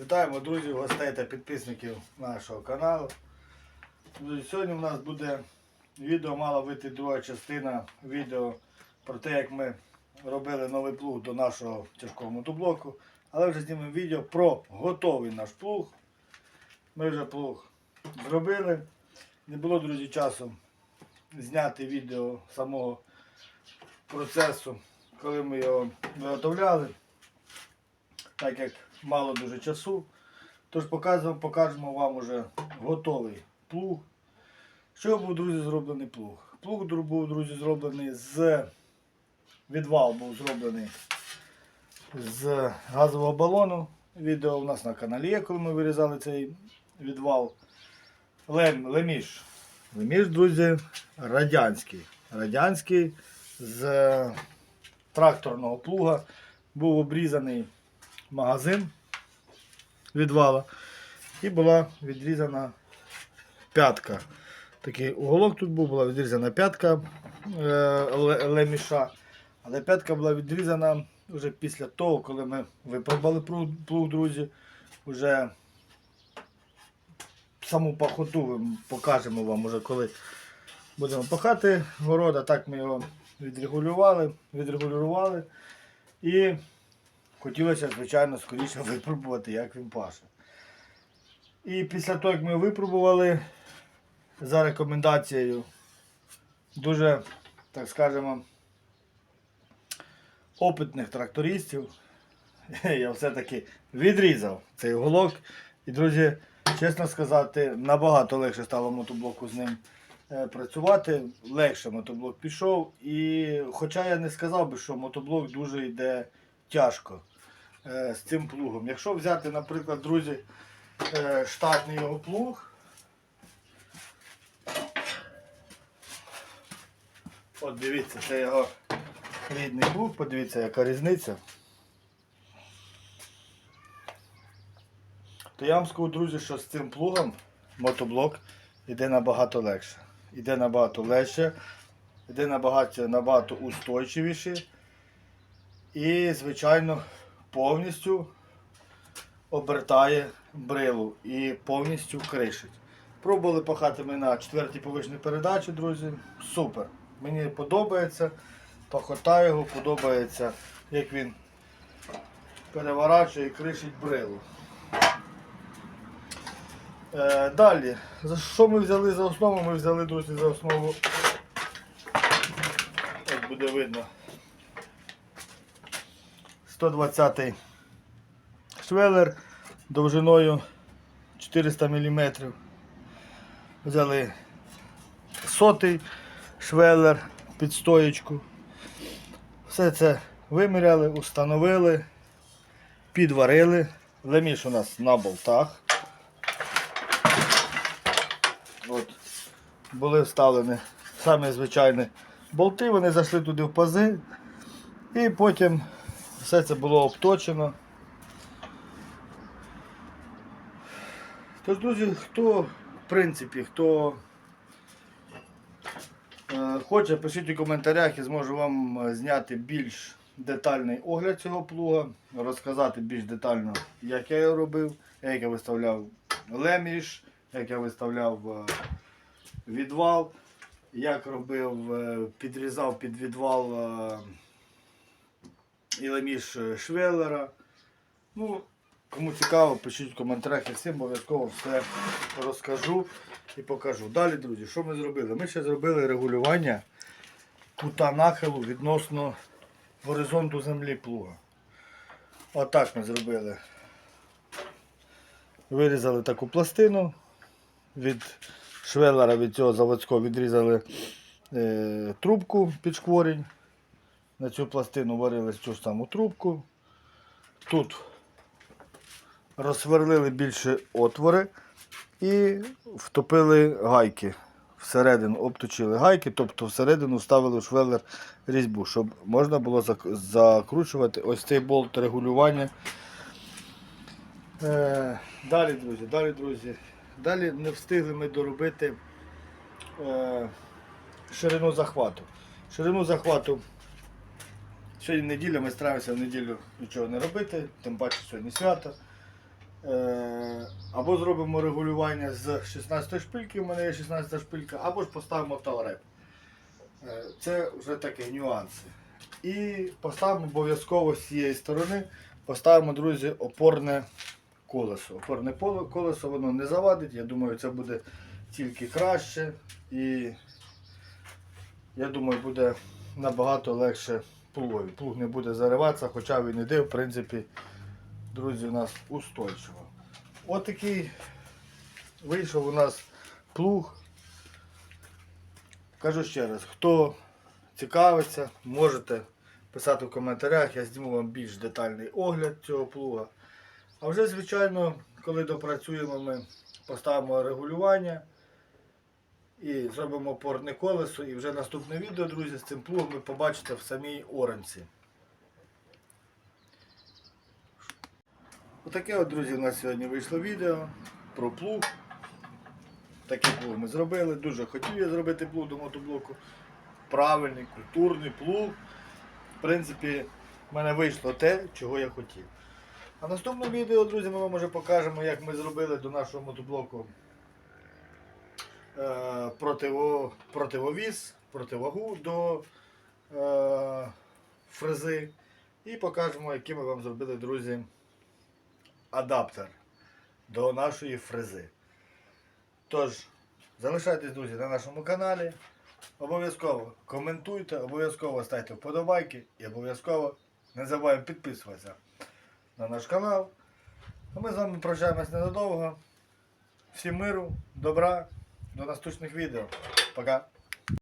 Вітаємо друзів, гостей та підписників нашого каналу. Сьогодні у нас буде відео, мала вийти друга частина відео про те, як ми робили новий плуг до нашого тяжкого мотоблоку. Але вже знімемо відео про готовий наш плуг. Ми вже плуг зробили. Не було, друзі, часу зняти відео самого процесу, коли ми його виготовляли так як мало дуже часу. Тож показуємо, покажемо вам уже готовий плуг. Що був, друзі, зроблений плуг? Плуг був, друзі, зроблений з відвал був зроблений з газового балону. Відео у нас на каналі є, коли ми вирізали цей відвал. Лем, леміш. Леміш, друзі, радянський. Радянський з тракторного плуга був обрізаний магазин від вала і була відрізана п'ятка. Такий уголок тут був, була відрізана п'ятка е, леміша. Але п'ятка була відрізана вже після того, коли ми випробували плуг, друзі. Вже саму пахоту покажемо вам, уже коли будемо пахати город, а так ми його відрегулювали, відрегулювали. І хотілося, звичайно, скоріше випробувати, як він паше. І після того, як ми випробували за рекомендацією дуже, так скажемо, опитних трактористів, я все-таки відрізав цей голок. І, друзі, чесно сказати, набагато легше стало мотоблоку з ним е, працювати. Легше мотоблок пішов. І хоча я не сказав би, що мотоблок дуже йде тяжко з цим плугом. Якщо взяти, наприклад, друзі, е, штатний його плуг. От дивіться, це його рідний плуг, подивіться, яка різниця. То я вам скажу, друзі, що з цим плугом мотоблок йде набагато легше. Іде набагато легше, йде набагато, набагато устойчивіше. І, звичайно, повністю обертає брилу і повністю кришить. Пробували пахати ми на четвертій повишній передачі, друзі. Супер. Мені подобається. Пахота його подобається, як він переворачує і кришить брилу. Е, далі, за що ми взяли за основу? Ми взяли, друзі, за основу. Як буде видно. 120 швелер довжиною 400 мм. Взяли сотий швелер під стоєчку. Все це виміряли, установили, підварили. Леміш у нас на болтах. От. Були вставлені самі звичайні болти, вони зайшли туди в пази. І потім все це було обточено. Тож, друзі, хто, в принципі, хто е, хоче, пишіть у коментарях і зможу вам е, зняти більш детальний огляд цього плуга, розказати більш детально, як я його робив, як я виставляв леміш, як я виставляв е, відвал, як робив, підрізав під відвал і леміш е, швеллера. Ну, Кому цікаво, пишіть в коментарях, я всім обов'язково все розкажу і покажу. Далі, друзі, що ми зробили? Ми ще зробили регулювання кута нахилу відносно горизонту землі плуга. Отак ми зробили. Вирізали таку пластину. Від швелера від цього заводського відрізали е, трубку під шкворінь. На цю пластину варили цю саму трубку. Тут розсверлили більше отвори і втопили гайки. Всередину обточили гайки, тобто всередину вставили в швелер різьбу, щоб можна було закручувати ось цей болт регулювання. Е, далі, друзі, далі, друзі. Далі не встигли ми доробити е, ширину захвату. Ширину захвату Сьогодні неділя, ми стараємося в неділю нічого не робити, тим паче сьогодні свято. Е, або зробимо регулювання з 16 шпильки, у мене є 16 шпилька, або ж поставимо талреп. Е, Це вже такі нюанси. І поставимо обов'язково з цієї сторони, поставимо, друзі, опорне колесо. Опорне колесо воно не завадить, я думаю, це буде тільки краще. І я думаю, буде набагато легше плугові. Плуг не буде зариватися, хоча він іде, в принципі, друзі, у нас устойчиво. От такий вийшов у нас плуг. Кажу ще раз, хто цікавиться, можете писати в коментарях, я зніму вам більш детальний огляд цього плуга. А вже, звичайно, коли допрацюємо, ми поставимо регулювання і зробимо опорне колесо. І вже наступне відео, друзі, з цим плугом ви побачите в самій оранці. Отаке от, друзі, у нас сьогодні вийшло відео про плуг. Такий плуг ми зробили. Дуже хотів я зробити плуг до мотоблоку. Правильний, культурний плуг. В принципі, в мене вийшло те, чого я хотів. А наступному відео, друзі, ми вам вже покажемо, як ми зробили до нашого мотоблоку противо, противовіз, противагу до е, фрези. І покажемо, який ми вам зробили, друзі, адаптер до нашої фрези. Тож, залишайтесь, друзі, на нашому каналі. Обов'язково коментуйте, обов'язково ставте вподобайки і обов'язково не забуваємо підписуватися на наш канал. А ми з вами прощаємось ненадовго. Всім миру, добра, до наступних відео. Пока.